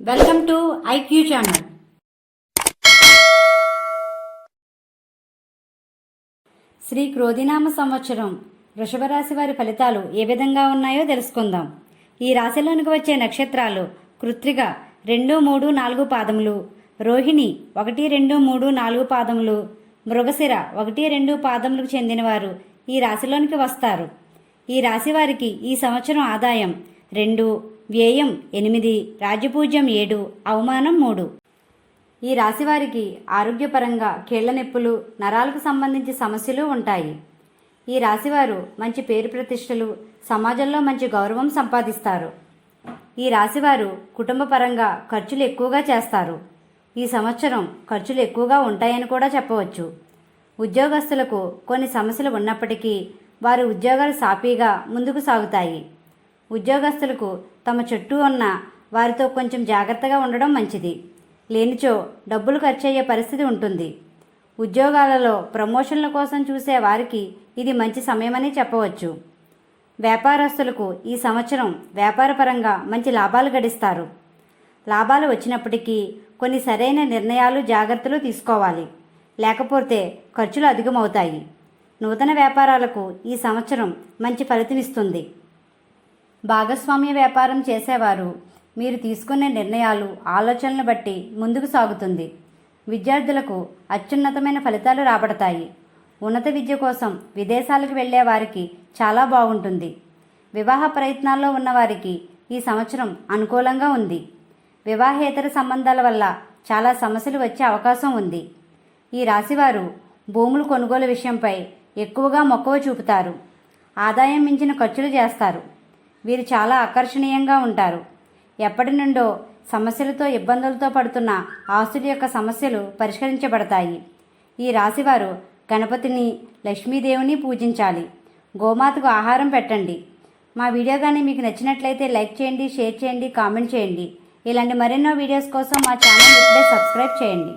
Welcome to IQ channel. Shri క్రోధినామ సంవత్సరం వృషభ రాశి వారి ఫలితాలు ఏ విధంగా ఉన్నాయో తెలుసుకుందాం. ఈ రాశిలోనికి వచ్చే నక్షత్రాలు కృత్రిక రెండు మూడు నాలుగు పాదములు రోహిణి ఒకటి రెండు మూడు నాలుగు పాదములు మృగశిర ఒకటి రెండు పాదములకు చెందినవారు ఈ రాశిలోనికి వస్తారు. ఈ రాశి వారికి ఈ సంవత్సరం ఆదాయం రెండు వ్యయం ఎనిమిది రాజపూజ్యం ఏడు అవమానం మూడు. ఈ రాశివారికి ఆరోగ్యపరంగా కీళ్ళ నొప్పులు నరాలకు సంబంధించి సమస్యలు ఉంటాయి. ఈ రాశివారు మంచి పేరు ప్రతిష్టలు సమాజంలో మంచి గౌరవం సంపాదిస్తారు. ఈ రాశివారు కుటుంబపరంగా ఖర్చులు ఎక్కువగా చేస్తారు. ఈ సంవత్సరం ఖర్చులు ఎక్కువగా ఉంటాయని కూడా చెప్పవచ్చు. ఉద్యోగస్తులకు కొన్ని సమస్యలు ఉన్నప్పటికీ వారి ఉద్యోగాలు సాఫీగా ముందుకు సాగుతాయి. ఉద్యోగస్తులకు తమ చుట్టూ ఉన్న వారితో కొంచెం జాగ్రత్తగా ఉండడం మంచిది. లేనిచో డబ్బులు ఖర్చయ్యే పరిస్థితి ఉంటుంది. ఉద్యోగాలలో ప్రమోషన్ల కోసం చూసే వారికి ఇది మంచి సమయమని చెప్పవచ్చు. వ్యాపారస్తులకు ఈ సంవత్సరం వ్యాపారపరంగా మంచి లాభాలు గడిస్తారు. లాభాలు వచ్చినప్పటికీ కొన్ని సరైన నిర్ణయాలు జాగ్రత్తలు తీసుకోవాలి. లేకపోతే ఖర్చులు అధికమవుతాయి. నూతన వ్యాపారాలకు ఈ సంవత్సరం మంచి ఫలితమిస్తుంది భాగస్వామ్య వ్యాపారం చేసేవారు. మీరు తీసుకునే నిర్ణయాలు ఆలోచనలు బట్టి ముందుకు సాగుతుంది. విద్యార్థులకు అత్యున్నతమైన ఫలితాలు రాబడతాయి. ఉన్నత విద్య కోసం విదేశాలకు వెళ్ళే వారికి చాలా బాగుంటుంది. వివాహ ప్రయత్నాల్లో ఉన్నవారికి ఈ సంవత్సరం అనుకూలంగా ఉంది. వివాహేతర సంబంధాల వల్ల చాలా సమస్యలు వచ్చే అవకాశం ఉంది. ఈ రాశివారు భూములు కొనుగోలు విషయంపై ఎక్కువగా మక్కువ చూపుతారు. ఆదాయం మించిన ఖర్చులు చేస్తారు. వీరు చాలా ఆకర్షణీయంగా ఉంటారు. ఎప్పటి నుండో సమస్యలతో ఇబ్బందులతో పడుతున్న ఆస్తుల యొక్క సమస్యలు పరిష్కరించబడతాయి. ఈ రాశివారు గణపతిని లక్ష్మీదేవిని పూజించాలి. గోమాతకు ఆహారం పెట్టండి. మా వీడియో కానీ మీకు నచ్చినట్లయితే లైక్ చేయండి షేర్ చేయండి కామెంట్ చేయండి. ఇలాంటి మరెన్నో వీడియోస్ కోసం మా ఛానల్ ఇప్పుడే సబ్స్క్రైబ్ చేయండి.